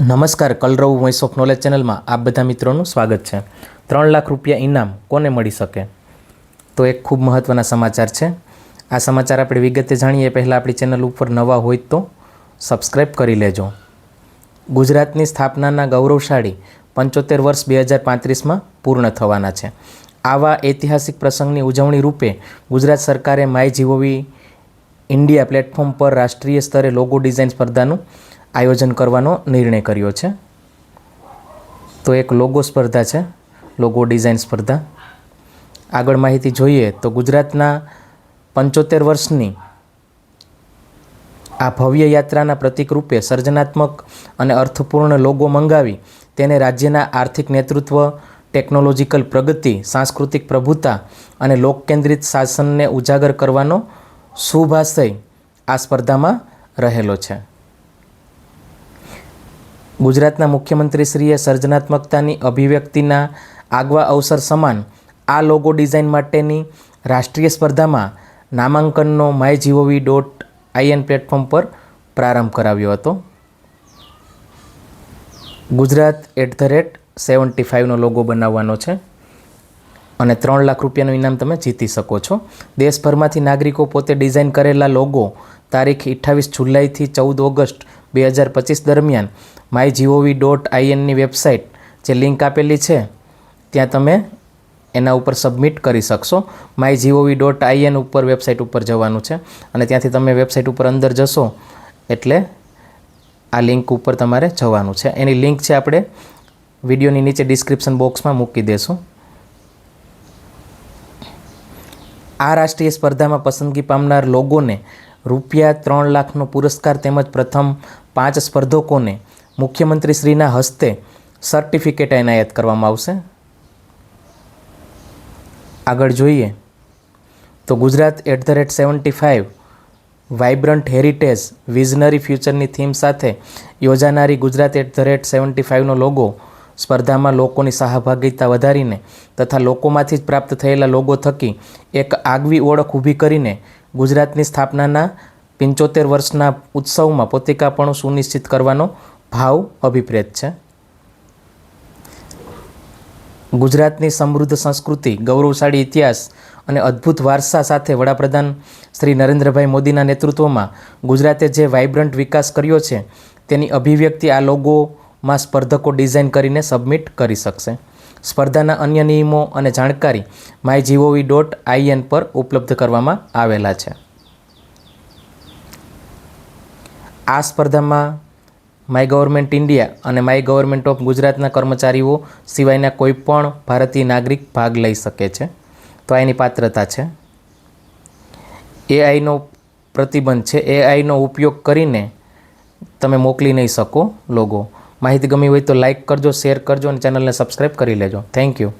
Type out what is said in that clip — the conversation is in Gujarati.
નમસ્કાર, કલરવ વોઇસ ઓફ નોલેજ ચેનલમાં આપ બધા મિત્રોનું સ્વાગત છે. ત્રણ લાખ રૂપિયા ઇનામ કોને મળી શકે? તો એક ખૂબ મહત્ત્વના સમાચાર છે. આ સમાચાર આપણે વિગતે જાણીએ, પહેલાં આપણી ચેનલ ઉપર નવા હોય તો સબસ્ક્રાઈબ કરી લેજો. ગુજરાતની સ્થાપનાના ગૌરવશાળી પંચોતેર વર્ષ બે હજાર પાંત્રીસમાં પૂર્ણ થવાના છે. આવા ઐતિહાસિક પ્રસંગની ઉજવણી રૂપે ગુજરાત સરકારે માય જીઓવી ઇન્ડિયા પ્લેટફોર્મ પર રાષ્ટ્રીય સ્તરે લોગો ડિઝાઇન સ્પર્ધાનું આયોજન કરવાનો નિર્ણય કર્યો છે. તો એક લોગો સ્પર્ધા છે લોગો ડિઝાઇન સ્પર્ધા. આગળ માહિતી જોઈએ તો ગુજરાતના પંચોતેર વર્ષની આ ભવ્ય યાત્રાના પ્રતિક રૂપે સર્જનાત્મક અને અર્થપૂર્ણ લોગો મંગાવી તેને રાજ્યના આર્થિક નેતૃત્વ ટેકનોલોજીકલ પ્રગતિ, સાંસ્કૃતિક પ્રભુતા અને લોકકેન્દ્રિત શાસનને ઉજાગર કરવાનો શુભાશય આ સ્પર્ધામાં રહેલો છે. ગુજરાતના મુખ્યમંત્રીશ્રીએ સર્જનાત્મકતાની અભિવ્યક્તિના આગવા અવસર સમાન આ લોગો ડિઝાઇન માટેની રાષ્ટ્રીય સ્પર્ધામાં નામાંકનનો my G O V dot IN platform પર પ્રારંભ કરાવ્યો હતો. Gujarat at the rate seventy ફાઇવનો logo બનાવવાનો છે. અને ત્રણ લાખ રૂપિયાનું ઇનામ તમે જીતી શકો છો. દેશભરમાંથી નાગરિકો પોતે ડિઝાઇન કરેલા લોગો તારીખ અઠ્ઠાવીસ જુલાઈથી ચૌદ ઓગસ્ટ બે હજાર પચીસ દરમિયાન માય જીઓવી ડોટ આઈએનની વેબસાઇટ જે લિંક આપેલી છે, ત્યાં તમે એના ઉપર સબમિટ કરી શકશો. માય જીઓવી ડોટ આઈએન ઉપર વેબસાઇટ ઉપર જવાનું છે અને ત્યાંથી તમે વેબસાઇટ ઉપર અંદર જશો એટલે આ લિંક ઉપર તમારે જવાનું છે. એની લિંક છે આપણે વિડીયોની નીચે ડિસ્ક્રિપ્શન બોક્સમાં મૂકી દેશું. આ રાષ્ટ્રીય સ્પર્ધામાં પસંદગી પામનાર લોગોને રૂપિયા ત્રણ લાખનો પુરસ્કાર તેમજ પ્રથમ પાંચ સ્પર્ધકોને મુખ્યમંત્રીશ્રીના હસ્તે સર્ટિફિકેટ એનાયત કરવામાં આવશે. આગળ જોઈએ તો Gujarat at the rate seventy five vibrant heritage visionary ફ્યુચરની theme સાથે યોજાનારી Gujarat at the rate seventy ફાઇવનો logo સ્પર્ધામાં લોકોની સહભાગિતા વધારીને તથા લોકોમાંથી જ પ્રાપ્ત થયેલા લોગો થકી એક આગવી ઓળખ ઊભી કરીને ગુજરાતની સ્થાપનાના પંચોતેર વર્ષના ઉત્સવમાં પોતિકાપણું સુનિશ્ચિત કરવાનો ભાવ અભિપ્રેત છે. ગુજરાતની સમૃદ્ધ સંસ્કૃતિ, ગૌરવશાળી ઇતિહાસ અને અદ્ભુત વારસા સાથે વડાપ્રધાન શ્રી નરેન્દ્રભાઈ મોદીના નેતૃત્વમાં ગુજરાતે જે વાઇબ્રન્ટ વિકાસ કર્યો છે તેની અભિવ્યક્તિ આ લોગોમાં સ્પર્ધકો ડિઝાઇન કરીને સબમિટ કરી શકશે. સ્પર્ધાના અન્ય નિયમો અને જાણકારી માય જીઓવી ડોટ આઈએન પર ઉપલબ્ધ કરવામાં આવેલા છે. આ સ્પર્ધામાં માય ગવર્મેન્ટ ઇન્ડિયા અને માય ગવર્મેન્ટ ઓફ ગુજરાતના કર્મચારીઓ સિવાયના કોઈપણ ભારતીય નાગરિક ભાગ લઈ શકે છે. તો એની પાત્રતા છે. એઆઈનો પ્રતિબંધ છે. એઆઈનો ઉપયોગ કરીને તમે મોકલી નહીં શકો લોગો માહિતી ગમી હોય તો લાઈક કરજો શેર કરજો અને ચેનલને સબસ્ક્રાઈબ કરી લેજો. Thank you